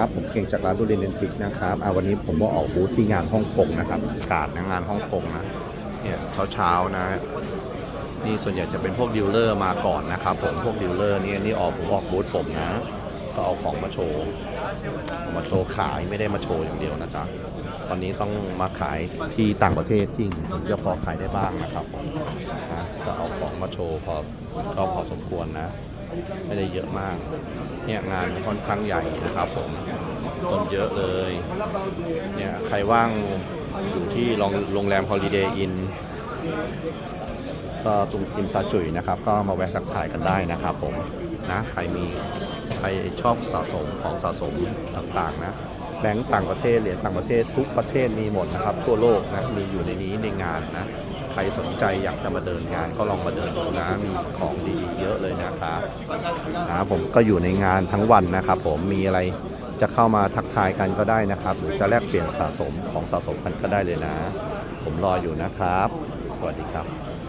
ครับผมเก่งจากร้านดูเรนเลนติกนะครับอ่าวันนี้ผมมาออกบูธที่งานฮ่องกงนะครับกาดนะงานฮ่องกงนะเนี่ยเช้าเช้าๆนะ นี่ส่วนใหญ่จะเป็นพวกดีลเลอร์มาก่อนนะครับผมพวกดีลเลอร์นี่นี่ออกผมออกบูธผมนะ ก็เอาของมาโชว์มาโชว์ขายไม่ได้มาโชว์อย่างเดียวนะจ๊ะตอนนี้ต้องมาขายที่ต่างประเทศจริงถึงจะพอขายได้บ้างนะครับผมนะก็เอาของมาโชว์พอก็พอสมควรนะ ไม่ได้เยอะมาก เนี่ยงานค่อนข้างใหญ่นะครับผมคนเยอะเลย เนี่ยใครว่างอยู่ที่โรงแรม Holiday Inn ก็ตรงอิมซาจุยนะครับ ก็มาแวะสักถ่ายกันได้นะครับผมนะใครมีใครชอบสะสมของสะสมต่างๆนะแบงก์ต่างประเทศเหรียญต่างประเทศทุกประเทศมีหมดนะครับ ทั่วโลกนะมีอยู่ในนี้ในงานนะ ใครสนใจอยากจะมาเดินงานก็ลองมาเดินดูนะมีของดีๆเยอะเลยนะครับนะผมก็อยู่ในงานทั้งวันนะครับ ผมมีอะไรจะเข้ามาทักทายกันก็ได้นะครับหรือจะแลกเปลี่ยนสะสมของสะสมกันก็ได้เลยนะ ผมรออยู่นะครับ สวัสดีครับ